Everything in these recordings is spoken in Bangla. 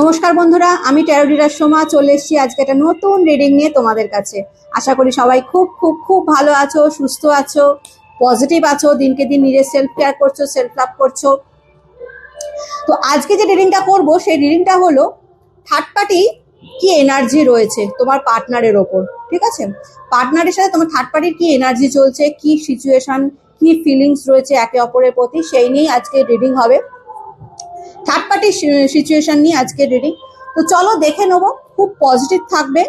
নমস্কার বন্ধুরা, আমি ট্যারোডিরার সোমা, চলে এসেছি আজকে একটা নতুন রিডিং নিয়ে তোমাদের কাছে। আশা করি সবাই খুব খুব খুব ভালো আছো, সুস্থ আছো পজিটিভ আছো, দিনকে দিন নিজের সেলফ কেয়ার করছ সেলফ লাভ করছ। তো আজকে যে রিডিংটা করব, সেই রিডিংটা হলো থার্ড পার্টি কি এনার্জি রয়েছে তোমার পার্টনারের ওপর, ঠিক আছে? পার্টনারের সাথে তোমার থার্ড পার্টির কি এনার্জি চলছে, কি সিচুয়েশন কি ফিলিংস রয়েছে একে অপরের প্রতি, সেই নিয়েই আজকে রিডিং হবে। থার্ড পার্টি সিচুয়েশন নিয়ে আজকে রিডিং তো চলো দেখে নেব, খুব পজিটিভ থাকবে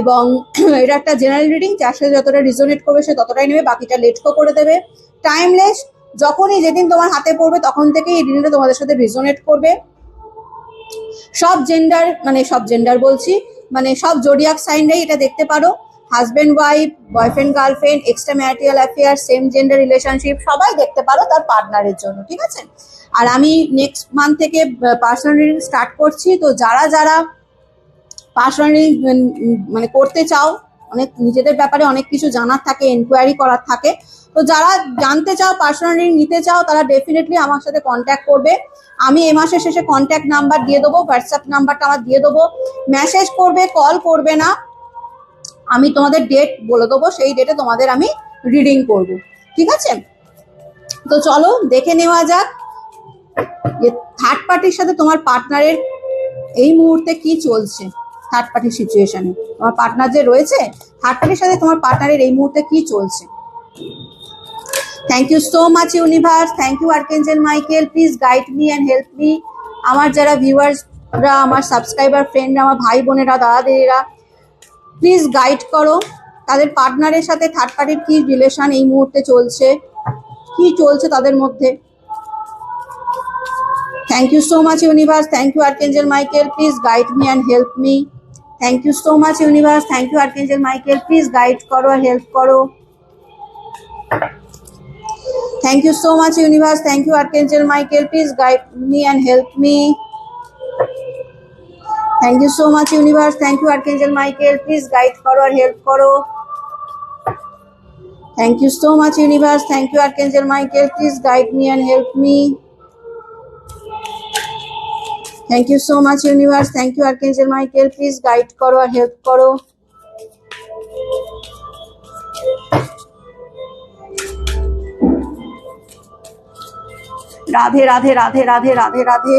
এবং এটা একটা জেনারেল রিডিং যার সাথে যতটা রিজোনেট করবে সে ততটাই নেবে, বাকিটা লেটকো করে দেবে। টাইমলেস যখনই যেদিন তোমার হাতে পড়বে, তখন থেকেই এই রিডিংটা তোমাদের সাথে রিজোনেট করবে। সব জেন্ডার মানে সব জেন্ডার বলছি মানে সব জোডিয়াক সাইনরাই এটা দেখতে পারো। Husband wife boyfriend girlfriend extra marital affair same gender relationship সবাই দেখতে পারো তার পার্টনারের জন্য, ঠিক আছে? আর আমি নেক্সট মান্থ থেকে পার্সোনাল রিডিং স্টার্ট করছি, তো যারা যারা পার্সোনাল রিডিং মানে করতে চাও, অনেক, নিজেদের ব্যাপারে অনেক কিছু জানার থাকে এনকোয়ারি করার থাকে, তো যারা জানতে চাও পার্সোনাল রিডিং নিতে চাও, তারা ডেফিনেটলি আমার সাথে কন্ট্যাক্ট করবে। আমি এ মাসের শেষে কন্ট্যাক্ট নাম্বার দিয়ে দেবো হোয়াটসঅ্যাপ নাম্বারটা আমার দিয়ে দেবো। মেসেজ করবে কল করবে না আমি তোমাদের ডেট বলে দেবো, সেই ডেটে তোমাদের আমি রিডিং করব। ঠিক আছে? তো চলো, দেখে নেওয়া যাক যে থার্ড পার্টির সাথে তোমার পার্টনারের এই মুহূর্তে কি চলছে থার্ড পার্টির সিচুয়েশনে তোমার পার্টনার যে রয়েছে থার্ড পার্টির সাথে তোমার পার্টনারের এই মুহূর্তে কি চলছে। Thank you so much universe thank you archangel Michael please guide me and help me আমার যারা ভিউয়ার্সরা আমার সাবস্ক্রাইবার ফ্রেন্ডরা আমার ভাই বোনেরা দাদা দিদিরা প্লিজ গাইড করো। তাদের পার্টনারের সাথে থার্ড পার্টির কি রিলেশন এই মুহূর্তে চলছে? কি চলছে তাদের মধ্যে? Thank you so much universe thank you archangel Michael please guide me and help me thank you so much universe thank you archangel Michael please guide করো আর হেল্প করো। Thank you so much universe thank you archangel Michael please guide me and help me thank you so much universe thank you archangel Michael please guide করো আর হেল্প করো thank you so much universe thank you archangel Michael please guide me and help me thank you so much universe thank you archangel Michael please guide করো আর হেল্প করো Radhe Radhe Radhe Radhe Radhe Radhe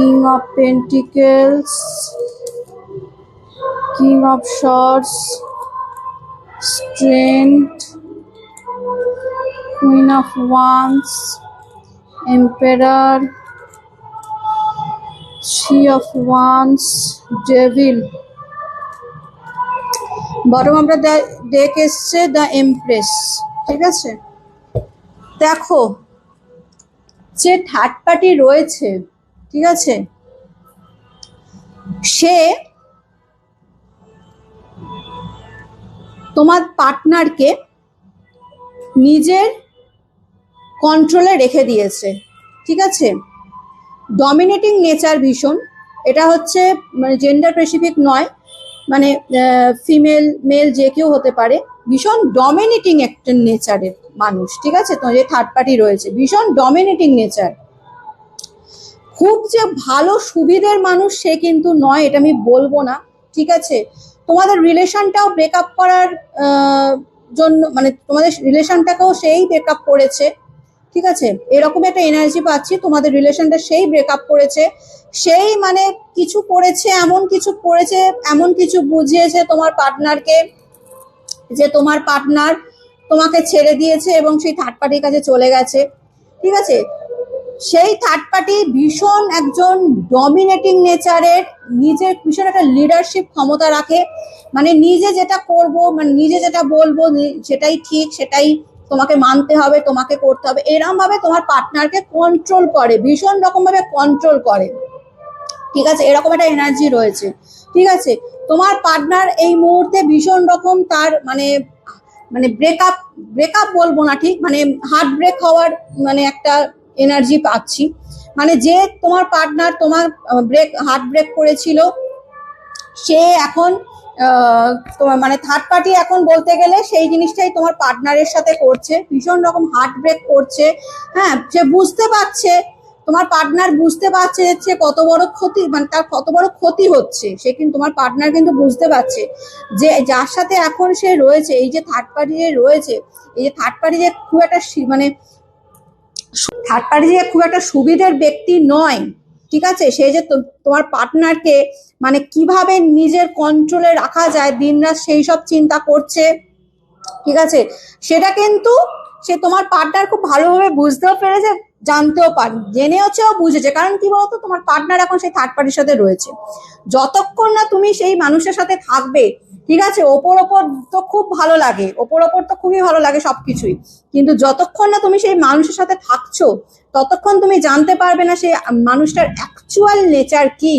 king of pentacles king of swords strength queen of wands emperor three of wands devil বরং আমরা ডেক এসছে দ্য এমপ্রেস ঠিক আছে? দেখো, যে থার্ড পার্টি রয়েছে ঠিক আছে? সে তোমার পার্টনারকে নিজের কন্ট্রোলে রেখে দিয়েছে। ঠিক আছে? ডমিনেটিং নেচার ভীষণ। এটা হচ্ছে মানে জেন্ডার স্পেসিফিক নয় মানে ফিমেল মেল যে কেউ হতে পারে। ভীষণ ডমিনেটিং একটা নেচারের মানুষ। ঠিক আছে? তো যে থার্ড পার্টি রয়েছে। ভীষণ ডমিনেটিং নেচার। খুব যে ভালো সুবিধের মানুষ সে কিন্তু নয়, এটা আমি বলব না, ঠিক আছে? তোমাদের রিলেশনটাও ব্রেকআপ করার জন্য মানে তোমাদের রিলেশনটাকেও সেই ব্রেকআপ করেছে, ঠিক আছে? এরকম একটা এনার্জি পাচ্ছি, তোমাদের রিলেশনটা সেই ব্রেকআপ করেছে, সেই মানে কিছু করেছে, এমন কিছু করেছে, এমন কিছু বুঝিয়েছে তোমার পার্টনারকে যে তোমার পার্টনার তোমাকে ছেড়ে দিয়েছে এবং সেই থার্ড পার্টির কাছে চলে গেছে, ঠিক আছে? সেই থার্ড পার্টি ভীষণ একজন ডমিনেটিং নেচারের নিজের ভীষণ একটা লিডারশিপ ক্ষমতা রাখে। মানে নিজে যেটা করব মানে নিজে যেটা বলব সেটাই ঠিক, সেটাই তোমাকে মানতে হবে, তোমাকে করতে হবে। এরম ভাবে তোমার পার্টনারকে কন্ট্রোল করে, ভীষণ রকম ভাবে কন্ট্রোল করে। ঠিক আছে? এরকম একটা এনার্জি রয়েছে। ঠিক আছে? তোমার পার্টনার এই মুহূর্তে ভীষণ রকম তার মানে মানে ব্রেকআপ ব্রেকআপ বলব না ঠিক? মানে হার্ট ব্রেক হওয়ার মানে একটা এনার্জি পাচ্ছি। মানে যে তোমার পার্টনার তোমার ব্রেক হার্ট ব্রেক করেছিল, সে এখন তোমার মানে থার্ড পার্টি এখন বলতে গেলে সেই জিনিসটাই তোমার পার্টনারের সাথে করছে, ভীষণ রকম হার্ট ব্রেক করছে। হ্যাঁ সে বুঝতে পারছে, তোমার পার্টনার বুঝতে পারছে যে কত বড় ক্ষতি মানে তার কত বড় ক্ষতি হচ্ছে। সে কিন্তু, তোমার পার্টনার কিন্তু বুঝতে পারছে যে যার সাথে এখন সে রয়েছে, এই যে থার্ড পার্টি যে রয়েছে, এই যে থার্ড পার্টি যে খুব একটা মানে থার্ড পার্টি যে খুব একটা সুবিধের ব্যক্তি নয়, ঠিক আছে? সে যে তোমার পার্টনারকে মানে কীভাবে নিজের কন্ট্রোলে রাখা যায়, দিনরাত সেই সব চিন্তা করছে, ঠিক আছে? সেটা কিন্তু সে তোমার পার্টনার খুব ভালোভাবে বুঝতেও পেরেছে, জানতেও পারে পার জেনেওছেও বুঝেছে। কারণ কি বলতো? তোমার পার্টনার এখন সেই থার্ড পার্টির সাথে রয়েছে। যতক্ষণ না তুমি সেই মানুষের সাথে থাকবে ঠিক আছে? ওপর ওপর তো খুব ভালো লাগে। ওপর ওপর তো খুবই ভালো লাগে সবকিছুই। কিন্তু যতক্ষণ না তুমি সেই মানুষের সাথে থাকছো, ততক্ষণ তুমি জানতে পারবে না সেই মানুষটার অ্যাকচুয়াল নেচার কি।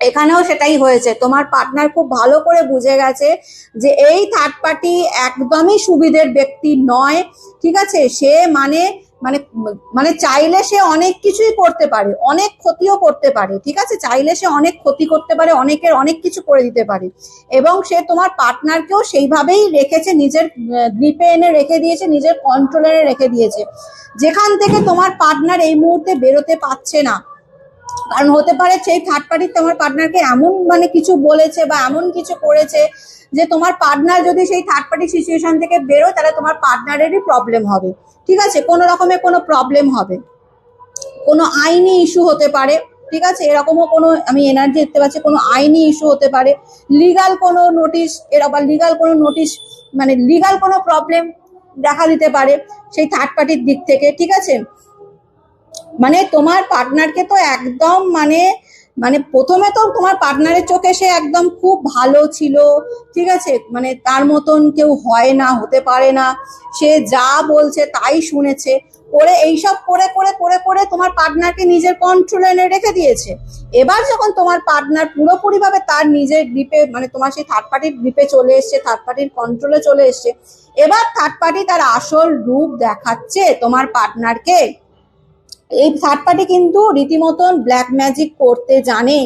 এখানেও সেটাই হয়েছে। তোমার পার্টনার খুব ভালো করে বুঝে গেছে যে এই থার্ড পার্টি একদমই সুবিধের ব্যক্তি নয়। ঠিক আছে? সে মানে মানে মানে চাইলে সে অনেক কিছুই করতে পারে, অনেক ক্ষতিও করতে পারে, ঠিক আছে? চাইলে সে অনেক ক্ষতি করতে পারে, অনেকের অনেক কিছু করে দিতে পারে। এবং সে তোমার পার্টনারকেও সেইভাবেই রেখেছে, নিজের গ্রিপে এনে রেখে দিয়েছে, নিজের কন্ট্রোলে রেখে দিয়েছে। যেখান থেকে তোমার পার্টনার এই মুহূর্তে বেরোতে পারছে না, কারণ হতে পারে সেই থার্ড পার্টি তোমার পার্টনারকে এমন মানে কিছু বলেছে বা এমন কিছু করেছে যে তোমার পার্টনার যদি সেই থার্ড পার্টি সিচুয়েশন থেকে বেরোয়, তাহলে তোমার পার্টনারেরই প্রবলেম হবে। ঠিক আছে? কোনো রকমের কোনো প্রবলেম হবে। কোনো আইনি ইস্যু হতে পারে, ঠিক আছে? এরকমও কোনো, আমি এনার্জি দেখতে পাচ্ছি, কোনো আইনি ইস্যু হতে পারে। লিগাল কোনো নোটিশ এরকম লিগাল কোনো নোটিশ মানে লিগাল কোনো প্রবলেম দেখা দিতে পারে সেই থার্ড পার্টির দিক থেকে, ঠিক আছে? মানে তোমার পার্টনারকে তো একদম মানে মানে প্রথমে তো তোমার পার্টনারের চোখে সে একদম খুব ভালো ছিল, ঠিক আছে? মানে তার মতন কেউ হয় না, হতে পারে না। সে যা বলছে তাই শুনেছে। করে এইসব করে করে করে করে তোমার পার্টনারকে নিজের কন্ট্রোলে এনে রেখে দিয়েছে। এবার যখন তোমার পার্টনার পুরোপুরিভাবে তার নিজের গ্রিপে মানে তোমার সেই থার্ড পার্টির গ্রিপে চলে এসছে থার্ড পার্টির কন্ট্রোলে চলে এসছে, এবার থার্ড পার্টি তার আসল রূপ দেখাচ্ছে তোমার পার্টনারকে এই থার্ড পার্টি কিন্তু রীতিমতন ব্ল্যাক ম্যাজিক করতে জানে,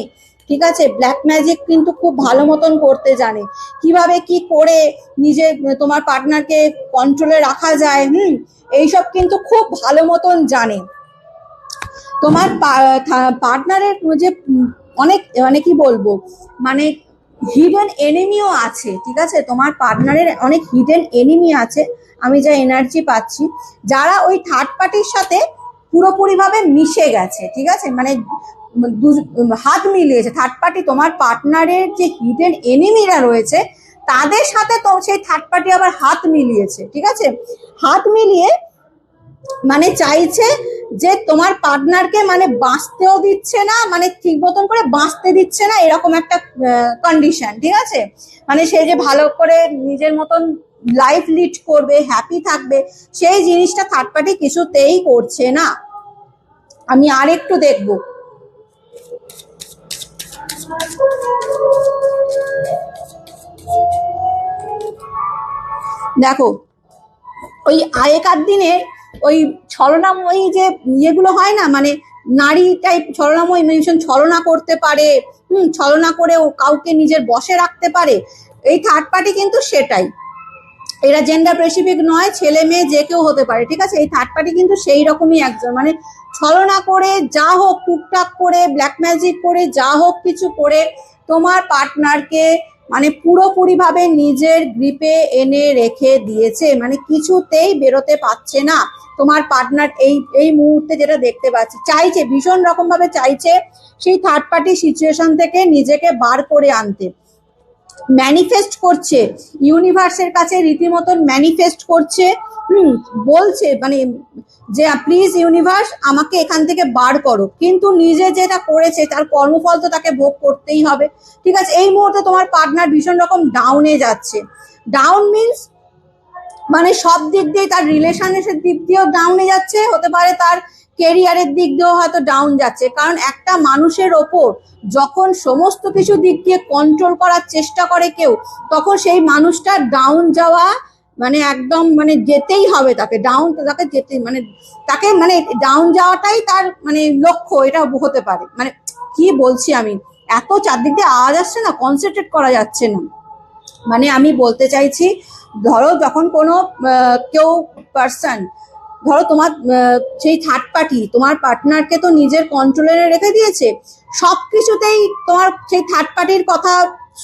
ঠিক আছে? ব্ল্যাক ম্যাজিক কিন্তু খুব ভালো মতন করতে জানে। কীভাবে কি করে নিজে, তোমার পার্টনারকে কন্ট্রোলে রাখা যায়, হুম? এইসব কিন্তু খুব ভালো মতন জানে। তোমার পার্টনারের যে অনেক মানে কি বলব? মানে হিডেন এনিমিও আছে, ঠিক আছে? তোমার পার্টনারের অনেক হিডেন এনিমি আছে, আমি যা এনার্জি পাচ্ছি। যারা ওই থার্ড পার্টির সাথে পুরোপুরিভাবে মিশে গেছে, ঠিক আছে? মানে হাত মিলিয়েছে। থার্ড পার্টি তোমার পার্টনারের যে হিডেন এনিমিরা রয়েছে, তাদের সাথে তো সেই থার্ড পার্টি আবার হাত মিলিয়েছে, ঠিক আছে? হাত মিলিয়ে মানে চাইছে যে তোমার পার্টনারকে মানে বাঁচতেও দিচ্ছে না মানে ঠিক মতন করে বাঁচতে দিচ্ছে না, এরকম একটা কন্ডিশন ঠিক আছে? মানে সে যে ভালো করে নিজের মতন লাইফ লিড করবে হ্যাপি থাকবে, সেই জিনিসটা থার্ড পার্টি কিছুতেই করছে না। আমি আর একটু দেখব। দেখো, ওই আগেকার দিনে ওই ছলনাময়ী যে ইয়েগুলো হয় না মানে নারী টাইপ ছলনাময়ী ভীষণ ছলনা করতে পারে, হুম, ছলনা করে ও কাউকে নিজের বসে রাখতে পারে, এই থার্ড পার্টি কিন্তু সেটাই। এরা জেন্ডার স্পেসিফিক নয় ছেলে মেয়ে যে কেউ হতে পারে, ঠিক আছে? এই থার্ড পার্টি কিন্তু সেই রকমই একজন মানে ছলনা করে, যা হোক টুকটাক করে ব্ল্যাক ম্যাজিক করে, যা হোক কিছু করে তোমার পার্টনারকে মানে পুরোপুরিভাবে নিজের গ্রিপে এনে রেখে দিয়েছে। মানে কিছুতেই বেরোতে পারছে না তোমার পার্টনার এই এই মুহূর্তে যেটা দেখতে পাচ্ছি। চাইছে, ভীষণ রকমভাবে চাইছে সেই থার্ড পার্টি সিচুয়েশন থেকে নিজেকে বার করে আনতে। ম্যানিফেস্ট করছে। ইউনিভার্সের কাছে রীতিমতন ম্যানিফেস্ট করছে। হুম, বলছে মানে যে প্লিজ ইউনিভার্স আমাকে এখান থেকে বার করো। কিন্তু নিজে যেটা করেছে, তার কর্মফল তো তাকে ভোগ করতেই হবে। ঠিক আছে, এই মুহূর্তে তোমার পার্টনার ভীষণ রকম ডাউনে যাচ্ছে। ডাউন মিন্স মানে সব দিক দিয়ে তার রিলেশনের দিক দিয়েও ডাউনে যাচ্ছে। হতে পারে তার কেরিয়ারের দিক দিয়েও হয়তো ডাউন যাচ্ছে। কারণ একটা মানুষের ওপর যখন সমস্ত কিছু দিক দিয়ে কন্ট্রোল করার চেষ্টা করে কেউ, তখন সেই মানুষটা ডাউন যাওয়া মানে একদম মানে যেতেই হবে তাকে। ডাউন তাকে যেতে মানে তাকে মানে ডাউন যাওয়াটাই তার মানে লক্ষ্য, এটা হতে পারে। মানে কি বলছি আমি? এত চারদিক দিয়ে আওয়াজ আসছে না? কনসেন্ট্রেট করা যাচ্ছে না। মানে আমি বলতে চাইছি, ধরো যখন কোনো কেউ পার্সন ধরো তোমার সেই থার্ড পার্টি তোমার পার্টনারকে তো নিজের কন্ট্রোলে রেখে দিয়েছে সব কিছুতেই তোমার সেই থার্ড পার্টির কথা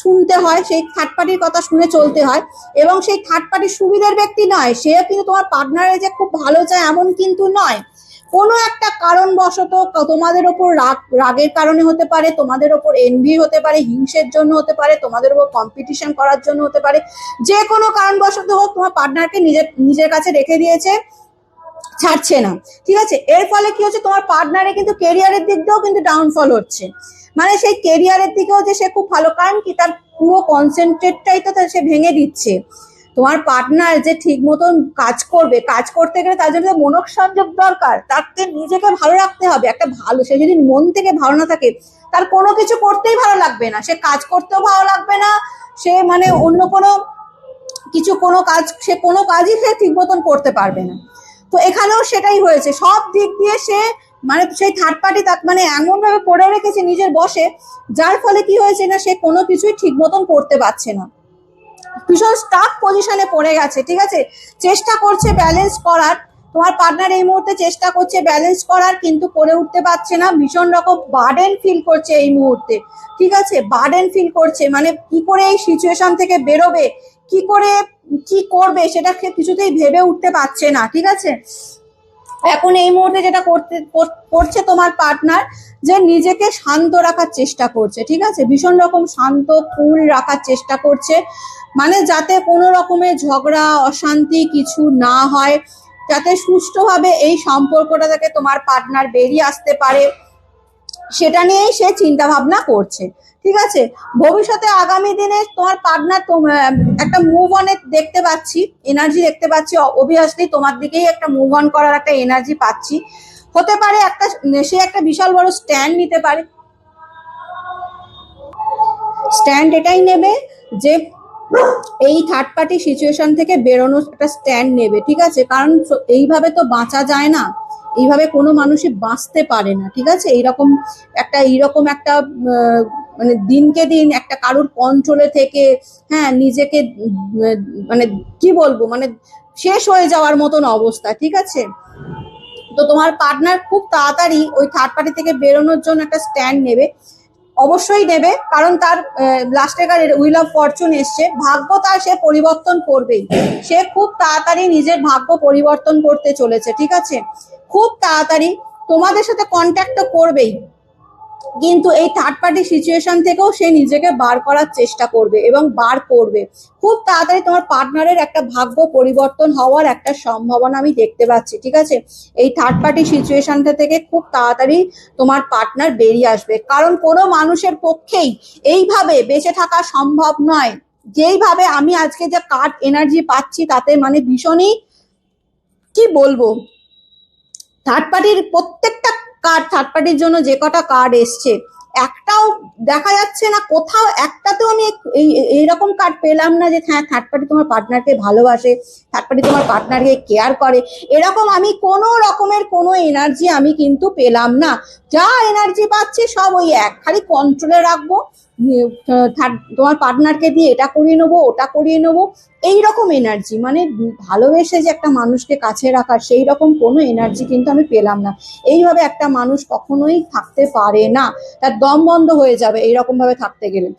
শুনতে হয়, সেই থার্ড পার্টির কথা শুনে চলতে হয়, এবং সেই থার্ড পার্টির সুবিধার ব্যক্তি নয় সে কিন্তু তোমার পার্টনারে যে খুব ভালো চায় এমন কিন্তু নয়। কোনো একটা কারণবশত তোমাদের ওপর রাগ, রাগের কারণে হতে পারে, তোমাদের ওপর এনভি হতে পারে, হিংসের জন্য হতে পারে, তোমাদের ওপর কম্পিটিশন করার জন্য হতে পারে যে কোনো কারণবশত হোক তোমার পার্টনারকে নিজের নিজের কাছে রেখে দিয়েছে ছাড়ছে না। ঠিক আছে? এর ফলে কি হচ্ছে? তোমার পার্টনারে কিন্তু কেরিয়ারের দিক দিয়েও কিন্তু ডাউনফল হচ্ছে। মানে সেই কেরিয়ারের দিকেও যে সে খুব ভালো, কারণ কি? তার পুরো কনসেন্ট্রেটটাই তো সে ভেঙে দিচ্ছে। তোমার পার্টনার যে ঠিক মতন কাজ করবে, কাজ করতে গেলে তার জন্য মনোসংযোগ দরকার। তাকে নিজেকে ভালো রাখতে হবে। একটা ভালো, সে যদি মন থেকে ভালো না থাকে, তার কোনো কিছু করতেই ভালো লাগবে না। সে কাজ করতেও ভালো লাগবে না। সে মানে অন্য কোনো কিছু, কোনো কাজ, সে কোনো কাজই সে ঠিক মতন করতে পারবে না। তো এখানেও সেটাই হয়েছে। সব দিক দিয়ে সে মানে সেই থার্ড পার্টি তাক মানে এমন ভাবে পড়ে রেখেছে নিজের বসে, যার ফলে কি হয়েছে না, সে কোনো কিছুই ঠিক মতন করতে পারছে না। ভীষণ স্টাফ পজিশনে পড়ে গেছে, ঠিক আছে? চেষ্টা করছে ব্যালেন্স করার। তোমার পার্টনার এই মুহূর্তে চেষ্টা করছে ব্যালেন্স করার, কিন্তু করে উঠতে পারছে না। ভীষণ রকম বার্ডেন ফিল করছে এই মুহূর্তে। ঠিক আছে? বার্ডেন ফিল করছে। মানে কি করে এই সিচুয়েশন থেকে বেরোবে? কি করে কি করবে সেটা কিছুতেই ভেবে উঠতে পারছে না, ঠিক আছে? এখন এই মুহূর্তে যেটা করতে করছে তোমার পার্টনার যে নিজেকে শান্ত রাখার চেষ্টা করছে, ঠিক আছে? ভীষণ রকম শান্ত কুল রাখার চেষ্টা করছে মানে যাতে কোনো রকমের ঝগড়া, অশান্তি কিছু না হয়, যাতে সুষ্ঠুভাবে এই সম্পর্কটা থেকে তোমার পার্টনার বেরিয়ে আসতে পারে, সেটা নিয়েই সে চিন্তা ভাবনা করছে। ঠিক আছে? ভবিষ্যতে আগামী দিনে তোমার পার্টনার একটা মুভ অনে দেখতে পাচ্ছি এনার্জি দেখতে পাচ্ছি। অবভিয়াসলি তোমার দিকেই একটা মুভ অন করার একটা এনার্জি পাচ্ছি। হতে পারে একটা, সে একটা বিশাল বড় স্ট্যান্ড নিতে পারে। স্ট্যান্ড এটাই নেবে যে এই থার্ড পার্টি সিচুয়েশন থেকে বেরোনোর একটা স্ট্যান্ড নেবে, ঠিক আছে? কারণ এইভাবে তো বাঁচা যায় না। এইভাবে কোনো মানুষই বাঁচতে পারে না, ঠিক আছে? এইরকম একটা এইরকম একটা মানে দিনকে দিন একটা কারুর কন্ট্রোলে থেকে হ্যাঁ নিজেকে মানে কি বলব মানে শেষ হয়ে যাওয়ার মতন অবস্থা, ঠিক আছে? তো তোমার পার্টনার খুব তাড়াতাড়ি ওই থার্ড পার্টি থেকে বেরোনোর জন্য একটা স্ট্যান্ড নেবে। অবশ্যই নেবে, কারণ তার লাস্টেকার উইল অফ ফরচুন এসছে। ভাগ্য তার সে পরিবর্তন করবেই। সে খুব তাড়াতাড়ি নিজের ভাগ্য পরিবর্তন করতে চলেছে, ঠিক আছে? খুব তাড়াতাড়ি তোমাদের সাথে কন্ট্যাক্ট করবেই। কিন্তু এই থার্ড পার্টি সিচুয়েশন থেকেও সে নিজেকে বার করার চেষ্টা করবে এবং বার করবে। খুব তাড়াতাড়ি তোমার পার্টনারের একটা ভাগ্য পরিবর্তন হওয়ার একটা সম্ভাবনা আমি দেখতে পাচ্ছি, ঠিক আছে? এই থার্ড পার্টি সিচুয়েশনটা থেকে খুব তাড়াতাড়ি তোমার পার্টনার বেরিয়ে আসবে। কারণ কোনো মানুষের পক্ষেই এইভাবে বেঁচে থাকা সম্ভব নয়। যেইভাবে আমি আজকে যে কার্ড এনার্জি পাচ্ছি, তাতে মানে ভীষণই, কি বলব? থার্ড পার্টির প্রত্যেকটা কার্ড থার্ড পার্টির জন্য যে কটা কার্ড এসছে? একটাও দেখা যাচ্ছে না, কোথাও একটাতেও আমি এই এইরকম কার্ড পেলাম না যে হ্যাঁ থার্ড পার্টি তোমার পার্টনারকে ভালোবাসে থার্ড পার্টি তোমার পার্টনারকে কেয়ার করে। এরকম আমি কোনো রকমের কোনো এনার্জি আমি কিন্তু পেলাম না। যা এনার্জি পাচ্ছি সব ওই এক, খালি কন্ট্রোলে রাখব। থার্ড- তোমার পার্টনারকে দিয়ে এটা করিয়ে নেব, ওটা করিয়ে নেব এই রকম এনার্জি মানে ভালোবেসে যে একটা মানুষকে কাছে রাখার সেই রকম কোনো এনার্জি কিন্তু আমি পেলাম না। এইভাবে একটা মানুষ কখনোই থাকতে পারে না। তার দম বন্ধ হয়ে যাবে এইরকমভাবে থাকতে গেলে।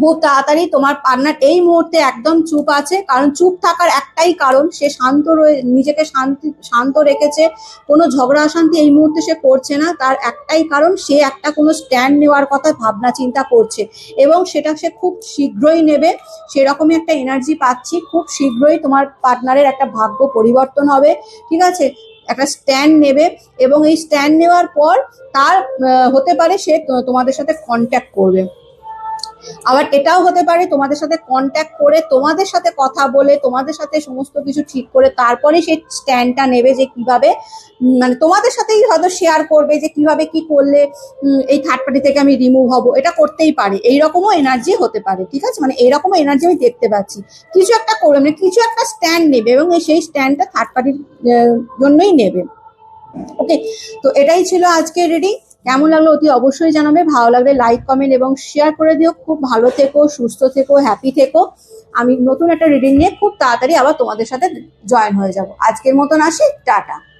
খুব তাড়াতাড়ি তোমার পার্টনার এই মুহূর্তে একদম চুপ আছে। কারণ চুপ থাকার একটাই কারণ, সে শান্ত রয়ে, নিজেকে শান্তি, শান্ত রেখেছে। কোনো ঝগড়া অশান্তি এই মুহূর্তে সে করছে না। তার একটাই কারণ, সে একটা কোনো স্ট্যান্ড নেওয়ার কথা ভাবনা চিন্তা করছে। এবং সেটা সে খুব শীঘ্রই নেবে। সেরকমই একটা এনার্জি পাচ্ছি। খুব শীঘ্রই তোমার পার্টনারের একটা ভাগ্য পরিবর্তন হবে। ঠিক আছে? একটা স্ট্যান্ড নেবে। এবং এই স্ট্যান্ড নেওয়ার পর তার হতে পারে সে তোমাদের সাথে কন্ট্যাক্ট করবে। আবার এটাও হতে পারে তোমাদের সাথে কন্ট্যাক্ট করে তোমাদের সাথে কথা বলে তোমাদের সাথে সমস্ত কিছু ঠিক করে তারপরে সেই স্ট্যান্ডটা নেবে যে কীভাবে মানে তোমাদের সাথেই হয়তো শেয়ার করবে যে কীভাবে কি করলে এই থার্ড পার্টি থেকে আমি রিমুভ হব। এটা করতেই পারে। এইরকমও এনার্জি হতে পারে, ঠিক আছে? মানে এইরকমও এনার্জি আমি দেখতে পাচ্ছি। কিছু একটা করবে মানে কিছু একটা স্ট্যান্ড নেবে এবং সেই স্ট্যান্ডটা থার্ড পার্টির জন্যই নেবে। ওকে তো এটাই ছিল আজকের রিডিং কেমন লাগল অতি অবশ্যই জানাবে। ভালো লাগবে লাইক কমেন্ট এবং শেয়ার করে দিও। খুব ভালো থেকো, সুস্থ থেকো হ্যাপি থেকো। আমি নতুন একটা রিডিং নিয়ে খুব তাড়াতাড়ি আবার তোমাদের সাথে জয়েন হয়ে যাব। আজকের মতন আসি, টাটা।